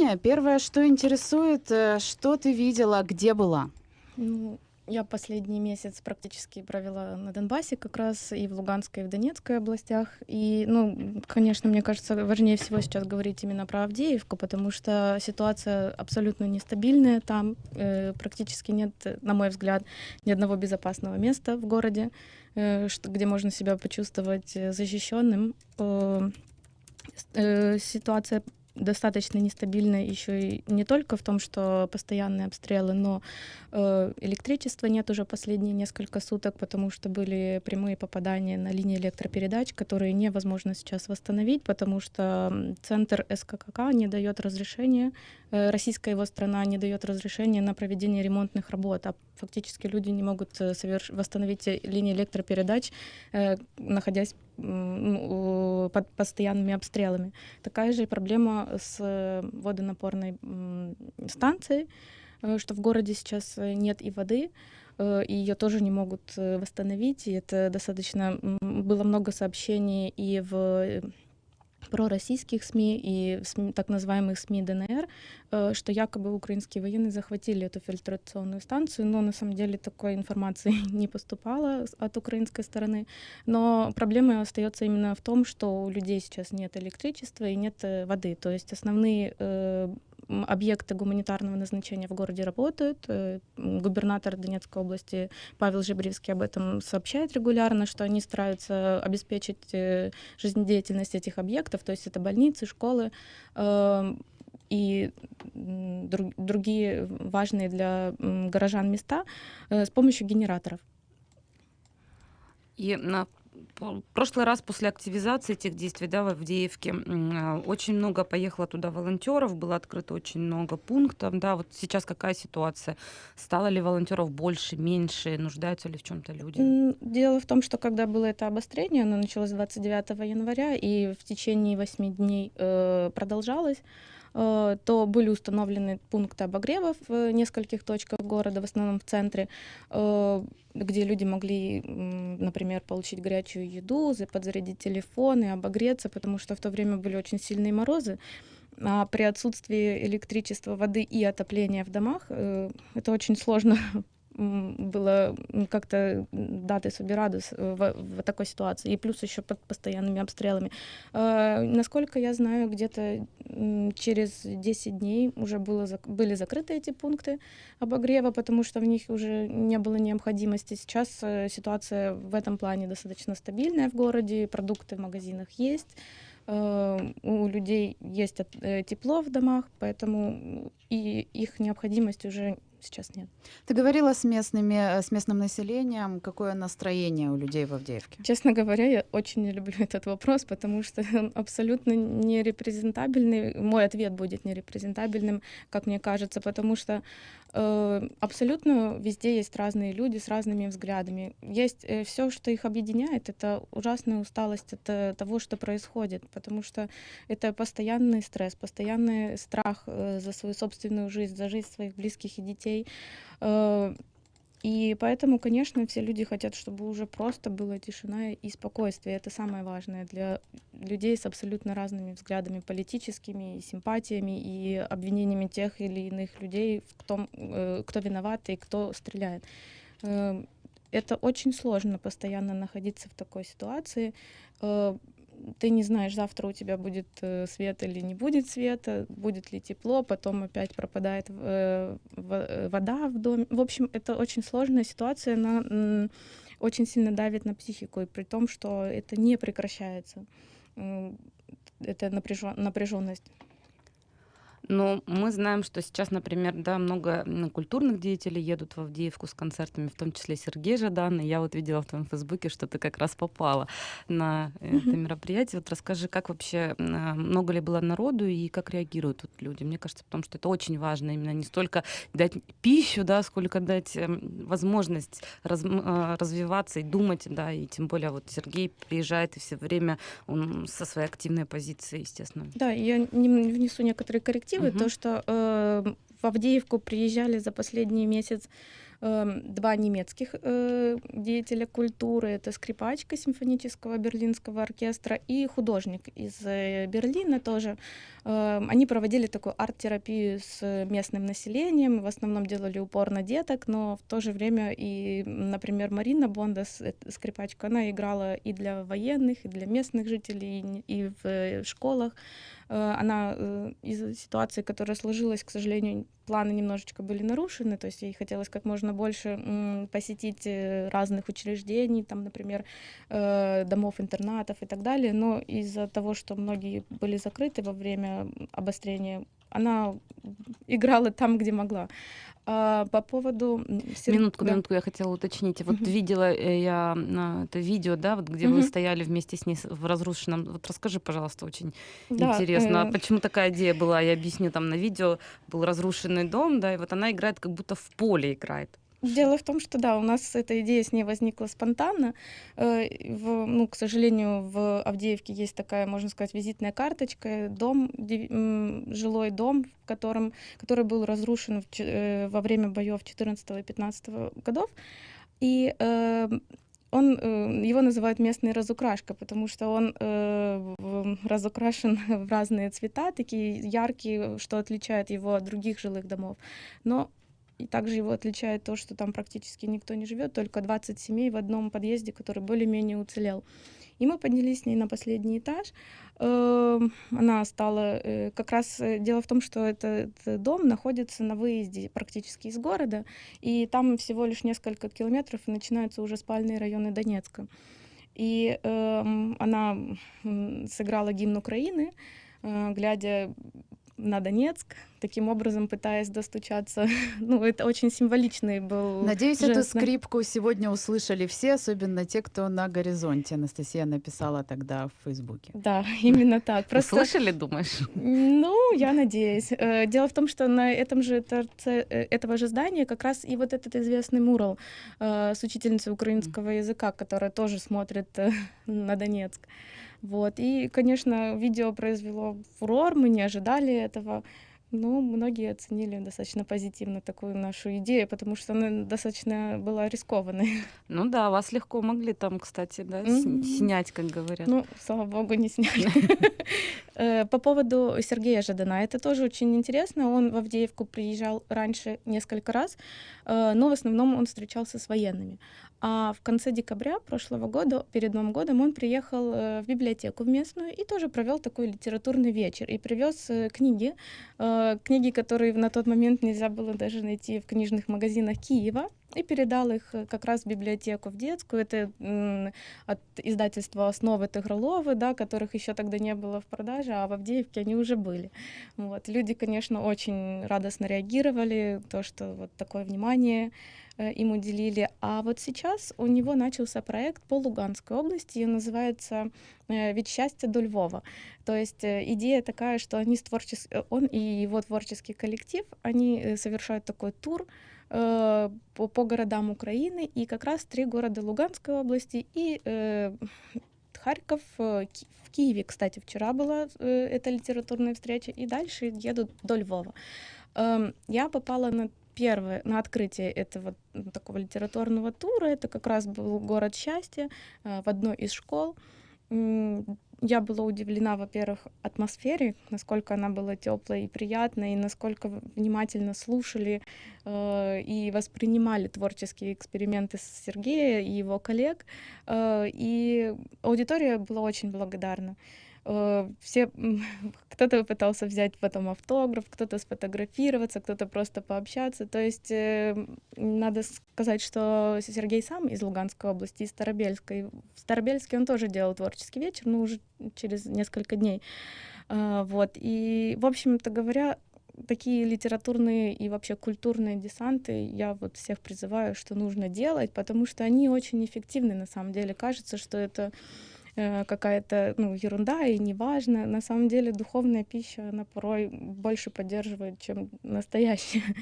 Ксения, первое, что интересует, э, что ты видела, где была? Ну, я последний месяц практически провела на Донбассе, как раз и в Луганской, и в Донецкой областях. И, ну, конечно, мне кажется, важнее всего сейчас говорить именно про Авдеевку, потому что ситуация абсолютно нестабильная. Там э, практически нет, на мой взгляд, ни одного безопасного места в городе, э, где можно себя почувствовать э, защищенным. Э, ситуация достаточно нестабильно еще и не только в том, что постоянные обстрелы, но э, электричества нет уже последние несколько суток, потому что были прямые попадания на линии электропередач, которые невозможно сейчас восстановить, потому что центр СККК не дает разрешения, российская его страна не дает разрешения на проведение ремонтных работ, а фактически люди не могут э, соверш... восстановить линии электропередач, э, находясь под постоянными обстрелами. Такая же проблема с водонапорной станцией, э, что в городе сейчас нет и воды, и ее тоже не могут восстановить. И это достаточно было много сообщений и в пророссийских СМИ и так называемых СМИ ДНР, э, что якобы украинские военные захватили эту фильтрационную станцию, но на самом деле такой информации не поступало от украинской стороны. Но проблема остается именно в том, что у людей сейчас нет электричества и нет э, воды. То есть основные э, объекты гуманитарного назначения в городе работают. Э, губернатор Донецкой области Павел Жебривский об этом сообщает регулярно, что они стараются обеспечить э, жизнедеятельность этих объектов, то есть это больницы, школы э, и другие важные для горожан места с помощью генераторов. И на в прошлый раз после активизации этих действий да, в Авдеевке а, очень много поехало туда волонтеров, было открыто очень много пунктов. Да, вот сейчас какая ситуация? Стало ли волонтеров больше, меньше? Нуждаются ли в чем-то люди? Дело в том, что когда было это обострение, оно началось 29 января и в течение 8 дней э, продолжалось. Э, то были установлены пункты обогрева в э, нескольких точках города, в основном в центре, э, где люди могли, например, получить горячую еду, подзарядить телефон и обогреться, потому что в то время были очень сильные морозы. А при отсутствии электричества, воды и отопления в домах это очень сложно было как-то даты собираться в, в такой ситуации. И плюс еще под постоянными обстрелами. Э, насколько я знаю, где-то через 10 дней уже было, были закрыты эти пункты обогрева, потому что в них уже не было необходимости. Сейчас э, ситуация в этом плане достаточно стабильная в городе, продукты в магазинах есть э, у людей есть э, тепло в домах, поэтому и их необходимость уже сейчас нет. Ты говорила с местными, э, с местным населением, какое настроение у людей в Авдеевке? Честно говоря, я очень не люблю этот вопрос, потому что он абсолютно нерепрезентабельный. Мой ответ будет нерепрезентабельным, как мне кажется, потому что абсолютно везде есть разные люди с разными взглядами. Есть э, все, что их объединяет, это ужасная усталость от э, того, что происходит, потому что это постоянный стресс, постоянный страх э, за свою собственную жизнь, за жизнь своих близких и детей. Э, и поэтому, конечно, все люди хотят, чтобы уже просто была тишина и спокойствие. Это самое важное для людей с абсолютно разными взглядами политическими, и симпатиями и обвинениями тех или иных людей в том, э, кто виноват и кто стреляет. Э, это очень сложно постоянно находиться в такой ситуации ты не знаешь, завтра у тебя будет э, свет или не будет света, будет ли тепло, потом опять пропадает э, э, вода в доме. В общем, это очень сложная ситуация, она очень сильно давит на психику, и при том, что это не прекращается. Это напряженность. Но мы знаем, что сейчас, например, да, много культурных деятелей едут в Авдеевку с концертами, в том числе Сергей Жадан. И я вот видела в твоем фейсбуке, что ты как раз попала на это мероприятие. Вот расскажи, как вообще, много ли было народу и как реагируют вот люди? Мне кажется, потому что это очень важно именно не столько дать пищу, да, сколько дать эм, возможность раз, а, развиваться и думать, да, и тем более вот Сергей приезжает и все время он со своей активной позиции, естественно. Да, я не внесу некоторые коррективы, угу. то, что э, в Авдеевку приезжали за последний месяц эм, два немецких э, деятеля культуры, это скрипачка симфонического берлинского оркестра и художник из э, Берлина тоже. Эм, они проводили такую арт-терапию с местным населением, в основном делали упор на деток, но в то же время и, например, Марина Бонда, скрипачка, она играла и для военных, и для местных жителей, и в школах. Э, она э, из-за ситуации, которая сложилась, к сожалению, планы немножечко были нарушены, то есть ей хотелось как можно больше посетить э, разных учреждений, там, например, домов-интернатов и так далее, но из-за того, что многие были закрыты во время обострения, она играла там, где могла. А, по поводу... Минутку, да. минутку, я хотела уточнить. Вот uh-huh. видела э, я это видео, да, вот где uh-huh. вы стояли вместе с ней в разрушенном... Вот расскажи, пожалуйста, очень да, интересно, э... почему такая идея была? Я объясню, там на видео был разрушенный дом, да, и вот она играет, как будто в поле играет. Дело в том, что да, у нас эта идея с ней возникла спонтанно. Э, в, ну, к сожалению, в Авдеевке есть такая, можно сказать, визитная карточка, дом, жилой дом, в котором, который был разрушен в, э, во время боев 14 и 15 годов. И э, он, его называют местный разукрашка, потому что он э, разукрашен в разные цвета, такие яркие, что отличает его от других жилых домов. Но и также его отличает то, что там практически никто не живет, только 20 семей в одном подъезде, который более-менее уцелел. И мы поднялись с ней на последний этаж. Эм, она стала... Э, как раз э, дело в том, что этот дом находится на выезде практически из города, и там всего лишь несколько километров, и начинаются уже спальные районы Донецка. И э, она сыграла гимн Украины, э, глядя на Донецк, таким образом пытаясь достучаться. Ну, это очень символичный был Надеюсь, жест, эту скрипку сегодня услышали все, особенно те, кто на горизонте. Анастасия написала тогда в Фейсбуке. Да, именно так. Просто... Услышали, думаешь? Ну, я надеюсь. Э, дело в том, что на этом же торце э, этого же здания как раз и вот этот известный мурал э, с учительницей украинского языка, которая тоже смотрит на Донецк. Вот. И, конечно, видео произвело фурор, мы не ожидали этого. Ну, многие оценили достаточно позитивно такую нашу идею, потому что она достаточно была рискованной. Ну да, вас легко могли там, кстати, да, mm-hmm. снять, как говорят. Ну, слава богу, не сняли. Э, по поводу Сергея Жадана, это тоже очень интересно. Он в Авдеевку приезжал раньше несколько раз, э, но в основном он встречался с военными. А в конце декабря прошлого года, перед Новым годом, он приехал э, в библиотеку в местную и тоже провел такой литературный вечер и привез книги, книги, которые на тот момент нельзя было даже найти в книжных магазинах Киева, и передал их как раз в библиотеку в детскую. Это от издательства «Основы» Тыгроловы, да, которых еще тогда не было в продаже, а в Авдеевке они уже были. Вот. Люди, конечно, очень радостно реагировали, то, что вот такое внимание Э, им уделили. А вот сейчас у него начался проект по Луганской области, называется э, «Ведь счастье до Львова». То есть э, идея такая, что они с творчес... он и его творческий коллектив, они совершают такой тур, по, по городам Украины, и как раз три города Луганской области и э, Харьков, в Киеве, кстати, вчера была э, эта литературная встреча, и дальше едут до Львова. Э, я попала на первое, на открытие этого такого литературного тура, это как раз был город счастья э, в одной из школ. Я была удивлена, во-первых, атмосфере, насколько она была теплой и приятной, и насколько внимательно слушали э, и воспринимали творческие эксперименты Сергея и его коллег. Э, и аудитория была очень благодарна. Э, все, кто-то пытался взять потом автограф, кто-то сфотографироваться, кто-то просто пообщаться. То есть э, надо сказать, что Сергей сам из Луганской области, из Старобельска. И в Старобельске он тоже делал творческий вечер, но уже через несколько дней. А, вот. И, в общем-то говоря, такие литературные и вообще культурные десанты я вот всех призываю, что нужно делать, потому что они очень эффективны на самом деле. Кажется, что это Э, какая-то ну, ерунда и неважно. На самом деле духовная пища, она порой больше поддерживает, чем настоящая.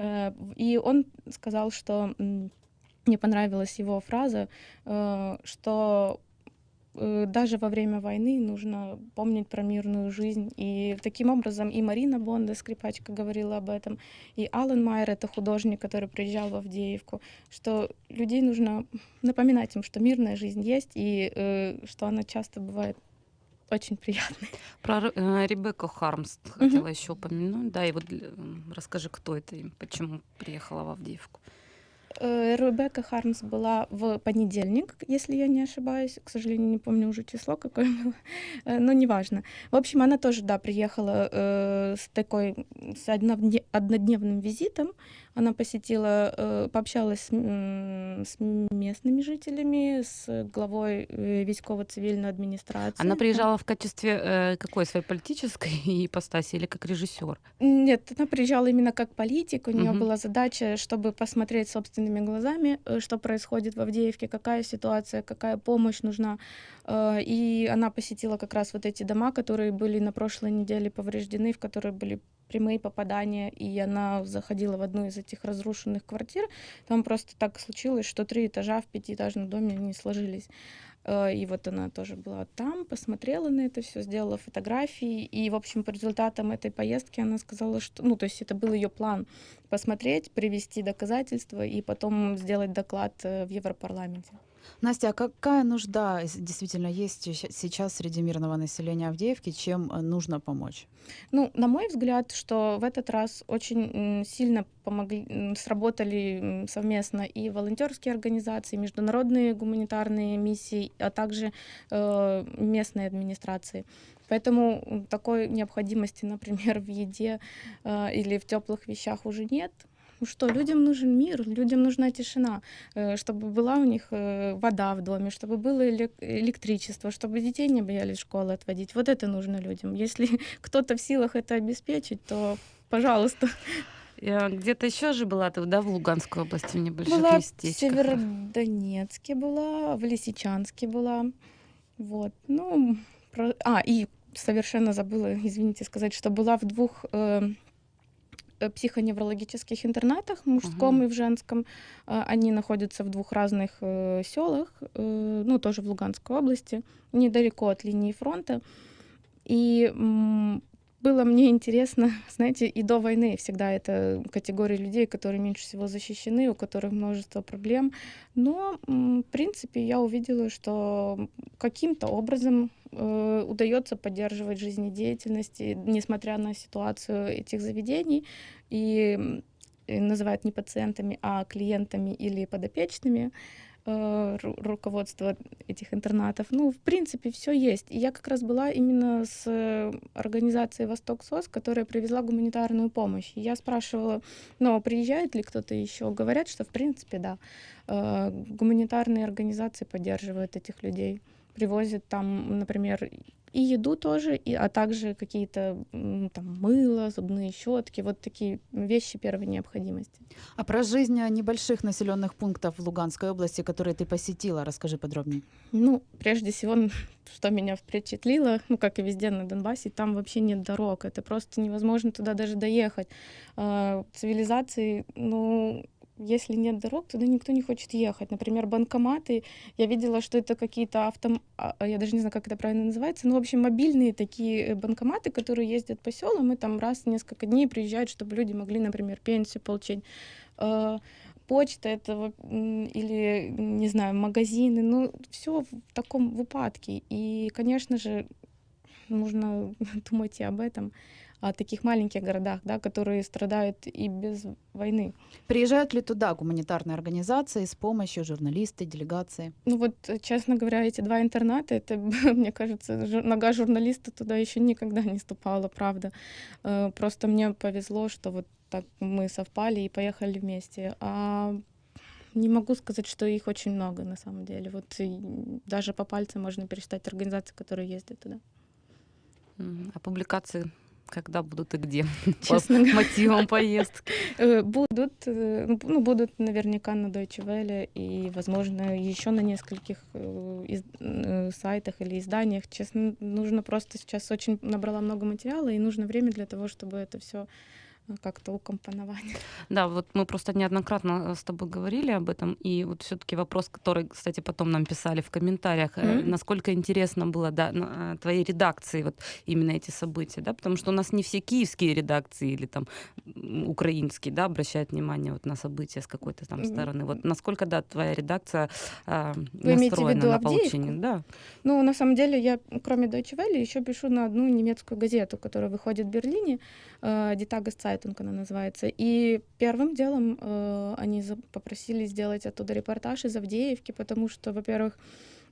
Э, и он сказал, что мне понравилась его фраза, э, что э, даже во время войны нужно помнить про мирную жизнь. И таким образом и Марина Бонда, скрипачка, говорила об этом, и Алан Майер, это художник, который приезжал в Авдеевку, что людей нужно напоминать им, что мирная жизнь есть, и э, что она часто бывает очень приятной. Про э, Ребекку Хармс хотела еще упомянуть. Да, и вот э, расскажи, кто это и почему приехала в Авдеевку. Э, Ребекка Хармс была в понедельник, если я не ошибаюсь. К сожалению, не помню уже число, какое было, э, но неважно. В общем, она тоже, да, приехала э, с такой, с однодневным визитом. Она посетила, э, пообщалась с, с местными жителями, с главой э, військово-цивильной администрации. Она приезжала в качестве э, какой своей политической ипостаси или как режиссер? Нет, она приезжала именно как политик. У нее угу. была задача, чтобы посмотреть собственными глазами, что происходит в Авдеевке, какая ситуация, какая помощь нужна. И она посетила как раз вот эти дома, которые были на прошлой неделе повреждены, в которые были прямые попадания, и она заходила в одну из этих разрушенных квартир. Там просто так случилось, что три этажа в пятиэтажном доме не сложились. Э, и вот она тоже была там, посмотрела на это все, сделала фотографии. И, в общем, по результатам этой поездки она сказала, что, ну, то есть это был ее план посмотреть, привести доказательства и потом сделать доклад э, в Европарламенте. Настя, а какая нужда действительно есть сейчас среди мирного населения Авдеевки, чем э, нужно помочь? Ну, на мой взгляд, что в этот раз очень сильно помогли, сработали совместно и волонтерские организации, и международные гуманитарные миссии, а также э, местные администрации. Поэтому такой необходимости, например, в еде э, или в теплых вещах уже нет. Ну что, людям нужен мир, людям нужна тишина, э, чтобы была у них э, вода в доме, чтобы было электричество, чтобы детей не боялись школы отводить. Вот это нужно людям. Если кто-то в силах это обеспечить, то пожалуйста. Где-то еще же была, ты, да, в Луганской области, в небольших была местечках. в Северодонецке была, в Лисичанске была. Вот, ну, про... а, и совершенно забыла, извините, сказать, что была в двух Э, психоневрологических интернатах, мужском uh-huh. и в женском. А, они находятся в двух разных э, селах, э, ну, тоже в Луганской области, недалеко от линии фронта. И было мне интересно, знаете, и до войны всегда это категория людей, которые меньше всего защищены, у которых множество проблем. Но, в принципе, я увидела, что каким-то образом э, удается поддерживать жизнедеятельность, несмотря на ситуацию этих заведений, и, называют не пациентами, а клиентами или подопечными. Э, руководство этих интернатов. Ну, в принципе, все есть. И я как раз была именно с э, организацией Восток СОС, которая привезла гуманитарную помощь. И я спрашивала, ну, приезжает ли кто-то еще? Говорят, что в принципе, да. Э, гуманитарные организации поддерживают этих людей привозят там, например, и еду тоже, и, а также какие-то там мыло, зубные щетки, вот такие вещи первой необходимости. А про жизнь небольших населенных пунктов в Луганской области, которые ты посетила, расскажи подробнее. Ну, прежде всего, что меня впечатлило, ну, как и везде на Донбассе, там вообще нет дорог, это просто невозможно туда даже доехать. А, цивилизации, ну, если нет дорог, туда никто не хочет ехать. Например, банкоматы, я видела, что это какие-то авто... А, а, я даже не знаю, как это правильно называется, ну, в общем, мобильные такие э, банкоматы, которые ездят по селам и там раз в несколько дней приезжают, чтобы люди могли, например, пенсию получить. А, почта это или, не знаю, магазины, ну, все в таком в упадке. И, конечно же, нужно думать и об этом о таких маленьких городах, да, которые страдают и без войны. Приезжают ли туда гуманитарные организации с помощью журналисты, делегации? Ну вот, честно говоря, эти два интерната, это, мне кажется, нога журналиста туда еще никогда не ступала, правда. Э, просто мне повезло, что вот так мы совпали и поехали вместе. А не могу сказать, что их очень много на самом деле. Вот даже по пальцам можно пересчитать организации, которые ездят туда. А публикации когда будут и где? Честно По мотивам поездки. Э, будут, э, ну, будут наверняка на Deutsche Welle и, возможно, еще на нескольких э, сайтах или изданиях. Честно, нужно просто сейчас очень набрала много материала, и нужно время для того, чтобы это все как-то укомпоновать. Да, вот мы просто неоднократно э, с тобой говорили об этом, и вот все-таки вопрос, который, кстати, потом нам писали в комментариях, mm-hmm. насколько интересно было, да, твоей редакции вот именно эти события, да, потому что у нас не все киевские редакции или там украинские, да, обращают внимание вот на события с какой-то там стороны. Вот насколько, да, твоя редакция э, Вы настроена на получение, да? Ну, на самом деле, я, кроме Deutsche Welle, еще пишу на одну немецкую газету, которая выходит в Берлине, э, Die Tageszeitung она называется. И первым делом э, они попросили сделать оттуда репортаж из Авдеевки, потому что, во-первых,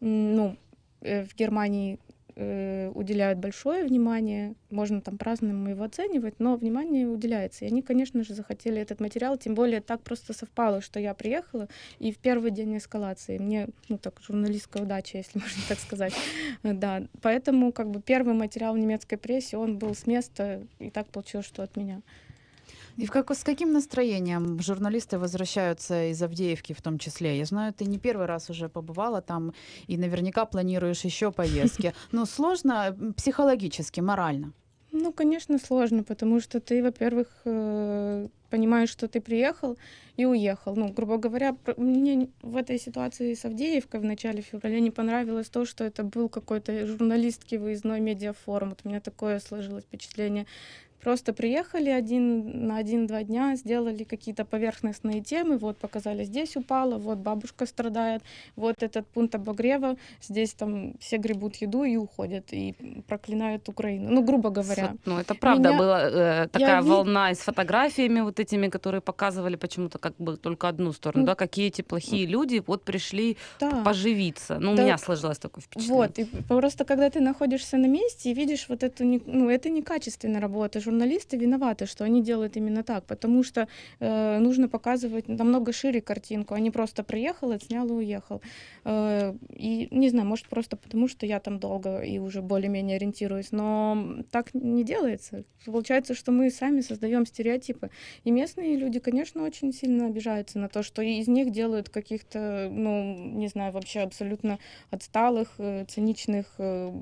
ну, э, в Германии э, уделяют большое внимание, можно там праздному его оценивать, но внимание уделяется. И они, конечно же, захотели этот материал, тем более так просто совпало, что я приехала, и в первый день эскалации мне, ну так, журналистская удача, если можно так сказать, да, поэтому как бы первый материал в немецкой прессе, он был с места, и так получилось, что от меня. И в как, с каким настроением журналисты возвращаются из Авдеевки в том числе? Я знаю, ты не первый раз уже побывала там и наверняка планируешь еще поездки. Но сложно психологически, морально? Ну, конечно, сложно, потому что ты, во-первых, э, понимаешь, что ты приехал и уехал. Ну, грубо говоря, мне в этой ситуации с Авдеевкой в начале февраля не понравилось то, что это был какой-то журналистский выездной медиафорум. Вот у меня такое сложилось впечатление. Просто приехали один на один-два дня, сделали какие-то поверхностные темы, вот показали, здесь упало, вот бабушка страдает, вот этот пункт обогрева, здесь там все гребут еду и уходят, и проклинают Украину. Ну, грубо говоря. Ну, это правда Меня... была э, такая Я волна с фотографиями вот этими, которые показывали почему-то как бы только одну сторону, ну, да, какие эти плохие люди вот пришли да. поживиться. Ну, да. у меня сложилось такое впечатление. Вот, и просто когда ты находишься на месте и видишь вот эту, ну, это некачественная работа, журналисты виноваты, что они делают именно так, потому что э, нужно показывать намного шире картинку, а не просто приехал, отснял и уехал. Э, и не знаю, может просто потому, что я там долго и уже более-менее ориентируюсь, но так не делается. Получается, что мы сами создаем стереотипы. И местные люди, конечно, очень сильно обижаются на то, что из них делают каких-то, ну, не знаю, вообще абсолютно отсталых, э, циничных, э,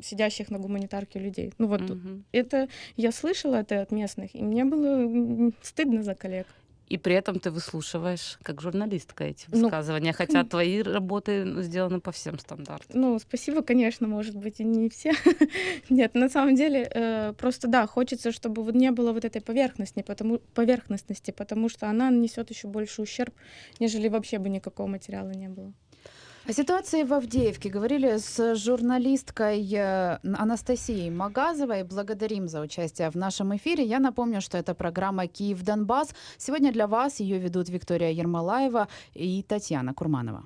сидящих на гуманитарке людей. Ну вот угу. это я слышу слышала это от местных, и мне было стыдно за коллег. И при этом ты выслушиваешь, как журналистка, эти ну, высказывания, ну, хотя твои работы сделаны по всем стандартам. Ну, спасибо, конечно, может быть, и не все. Нет, на самом деле, э, просто да, хочется, чтобы вот не было вот этой поверхности, потому, поверхностности, потому что она несет еще больше ущерб, нежели вообще бы никакого материала не было. О ситуации в Авдеевке говорили с журналисткой э, Анастасией Магазовой. Благодарим за участие в нашем эфире. Я напомню, что это программа «Киев-Донбасс». Сегодня для вас ее ведут Виктория Ермолаева и Татьяна Курманова.